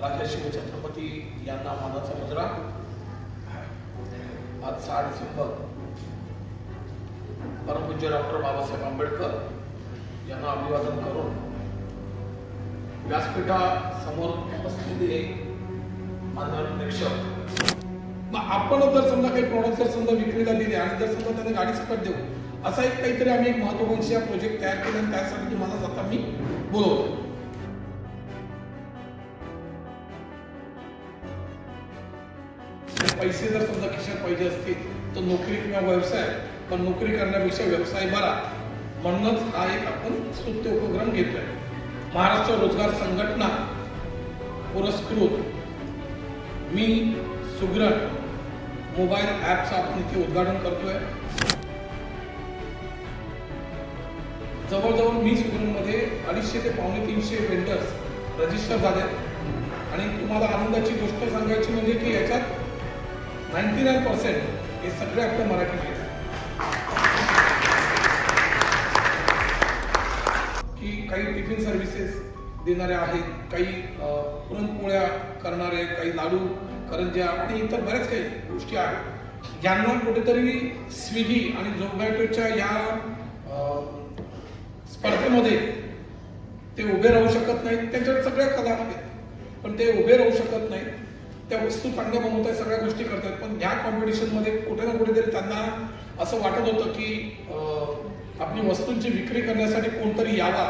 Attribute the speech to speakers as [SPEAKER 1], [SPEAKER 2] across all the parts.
[SPEAKER 1] राजा शिवछत्रपती यांना मानाचा मुजरा आज सहा. डिसेंबर परमपूज्य डॉक्टर बाबासाहेब आंबेडकर यांना अभिवादन करून व्यासपीठासमोर उपस्थित मान्यवर प्रेक्षक. मग आपण जर समजा काही प्रॉडक्ट जर समजा विक्रीला दिले आणि जर समजा त्यांना गाडी सकट देऊ असा एक काहीतरी आम्ही एक महत्वाकांक्षी प्रोजेक्ट तयार केला आणि त्यासाठी तुम्हाला आता मी बोलवतो पैसे जर समजा खिशात पाहिजे असतील तर नोकरी किंवा व्यवसाय पण नोकरी करण्यापेक्षा व्यवसाय बरा. म्हणूनच हा एक आपण स्तुत्य उपक्रम घेतोय महाराष्ट्र रोजगार संघटना पुरस्कृत. मी सुग्रण मोबाईल ॲपचं आपण इथे उद्घाटन करतोय. जवळजवळ मी सुग्रणमध्ये अडीचशे ते पावणे तीनशे वेंडर्स रजिस्टर झाले आणि तुम्हाला आनंदाची गोष्ट सांगायची म्हणजे की याच्यात नाईन्टी नाईन पर्सेंट हे सगळे आपल्या मराठी आहेत. की काही टिफिन सर्व्हिसेस देणारे आहेत काही पुरणपोळ्या करणारे काही लाडू करंज्या आणि इतर बऱ्याच काही गोष्टी आहेत. ज्यांना कुठेतरी स्विगी आणि झोमॅटोच्या या स्पर्धेमध्ये ते उभे राहू शकत नाहीत. त्यांच्याकडे सगळ्या कला आहेत. पण ते उभे राहू शकत नाहीत. त्या वस्तू चांगल्या बनवत आहेत सगळ्या गोष्टी करतात पण ह्या कॉम्पिटिशनमध्ये कुठे ना कुठेतरी त्यांना असं वाटत होतं की आपली वस्तूंची विक्री करण्यासाठी कोणतरी यावा.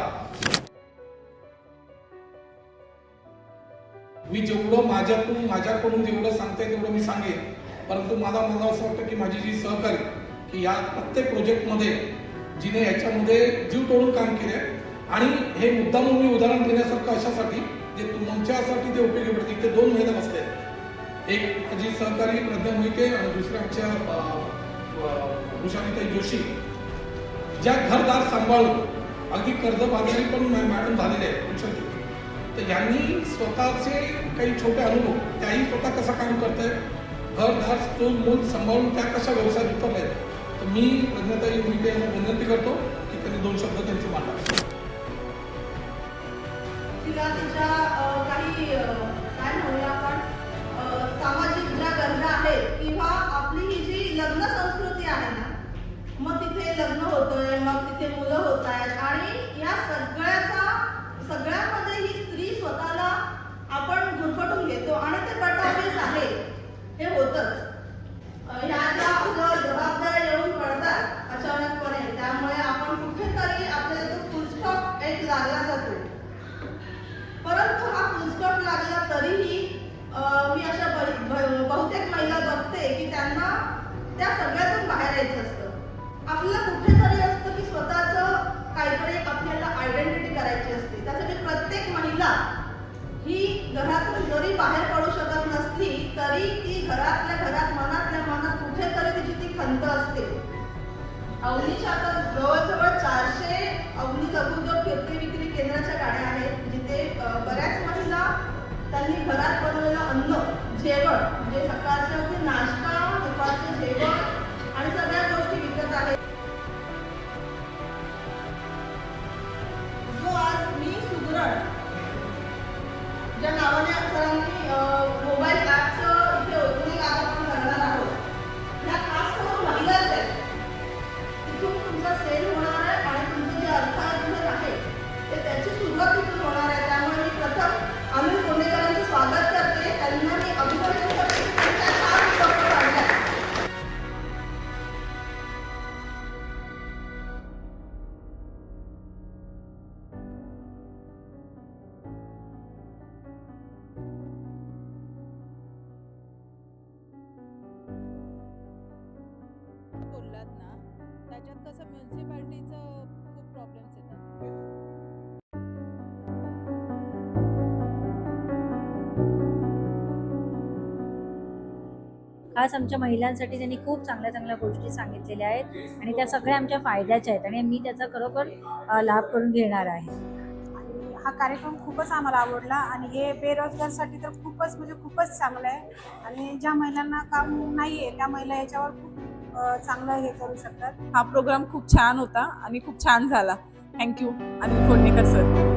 [SPEAKER 1] मी जेवढं माझ्यातून माझ्याकडून जेवढं सांगते तेवढं मी सांगेन. परंतु मला मला असं वाटतं की माझी जी सहकारी की या प्रत्येक प्रोजेक्टमध्ये जिने याच्यामध्ये जीव तोडून काम केले आणि हे मुद्दाम मी उदाहरण देण्यासारखं अशासाठी जे तुमच्यासाठी ते उपयोगी पडतील ते दोन महिने बसले आहेत. एक माझी सहकारी प्रज्ञा मोहिते आणि दुसऱ्या आमच्या अं, जोशी ज्या घरदार सांभाळून अगदी कर्जबाजारी पण मॅडम झालेले आहेत वृषाली तर यांनी स्वतःचे काही छोटे अनुभव त्याही स्वतः कसं काम करताय? घरदार तो मूल सांभाळून त्या कशा व्यवसायात उतरल्या आहेत? तर मी प्रज्ञाताई मोहिते यांना विनंती करतो की त्यांनी दोन शब्द त्यांचे मांडावे
[SPEAKER 2] तिला तिच्या काही काय म्हणूया आपण? आहे किंवा आपली ही जी लग्न संस्कृती आहे ना मग तिथे लग्न होतंय मग तिथे मुलं होत आहेत आणि या सगळ्याचा सगळ्यामध्ये ही स्त्री स्वतःला आपण गुरफटून घेतो आणि ते बट आहे. हे होतच. ह्या ज्या आपल्या जबाबदाऱ्या येऊन पडतात अचानकपणे त्यामुळे आपण कुठेतरी आपल्याला तो फुलस्टॉप एक लागला जातो. परंतु हा फुलस्टॉप लागला तरीही मी अशा बहुतेक महिला बघते की त्यांना त्या सगळ्यातून बाहेर यायचं असतं. आपल्याला कुठेतरी असतं की स्वतःचं काहीतरी आपल्याला आयडेंटिटी करायची असते. त्यासाठी प्रत्येक महिला ही घरातून जरी बाहेर पडू शकत नसली तरी ती घरातल्या घरात मनातल्या मनात कुठेतरी तिची ती खंत असते. अवनीच्या आता जवळजवळ चारशे अवनी लघुद्योग विक्री केंद्राच्या गाड्या आहेत 憋
[SPEAKER 3] 味儿，त्याच्यात कसं म्युन्सिपाल्टीचं खूप प्रॉब्लेम्स येतात.
[SPEAKER 4] खास आमच्या महिलांसाठी त्यांनी खूप चांगल्या चांगल्या गोष्टी सांगितलेल्या आहेत आणि त्या सगळ्या आमच्या फायद्याच्या आहेत आणि मी त्याचा खरोखर लाभ करून घेणार आहे.
[SPEAKER 5] आणि हा कार्यक्रम खूपच आम्हाला आवडला आणि हे बेरोजगारसाठी तर खूपच म्हणजे खूपच चांगलं आहे. आणि ज्या महिलांना काम नाही आहे त्या महिला याच्यावर खूप चांगलं हे करू शकतात.
[SPEAKER 6] हा प्रोग्राम खूप छान होता आणि खूप छान झाला. Thank you Anil फोडणेकर sir